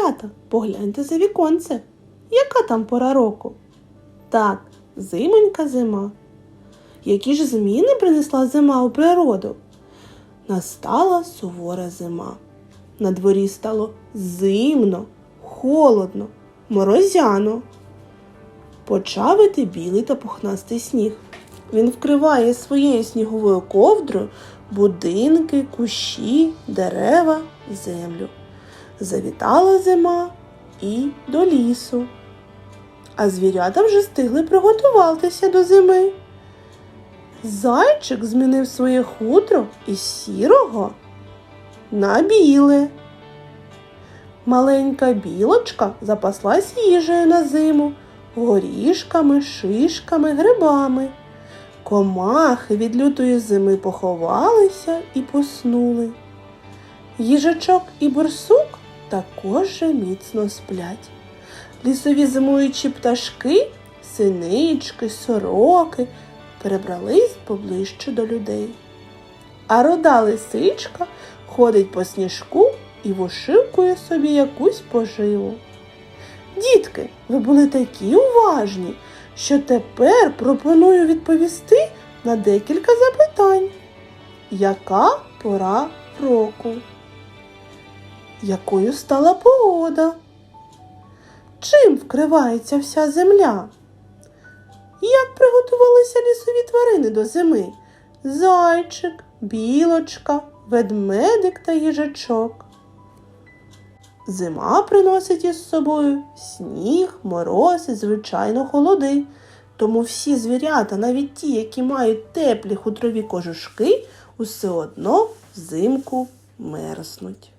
звірята, погляньте за віконце. Яка там пора року? Так, зимонька зима. Які ж зміни принесла зима у природу? Настала сувора зима. На дворі стало зимно, холодно, морозяно. Почав іти білий та пухнастий сніг. Він вкриває своєю сніговою ковдрою будинки, кущі, дерева, землю. Завітала зима і до лісу. А звірята вже встигли приготуватися до зими. Зайчик змінив своє хутро із сірого на біле. Маленька білочка запаслась їжею на зиму, горішками, шишками, грибами. Комахи від лютої зими поховалися і поснули. Їжачок і борсук також же міцно сплять. Лісові зимуючі пташки, синички, сороки перебрались поближче до людей. А рода лисичка ходить по сніжку і вошивкує собі якусь поживу. Дітки, ви були такі уважні, що тепер пропоную відповісти на декілька запитань. Яка пора року? Якою стала погода? Чим вкривається вся земля? Як приготувалися лісові тварини до зими? Зайчик, білочка, ведмедик та їжачок. Зима приносить із собою сніг, мороз і, звичайно, холоди. Тому всі звірята, навіть ті, які мають теплі хутрові кожушки, усе одно взимку мерзнуть.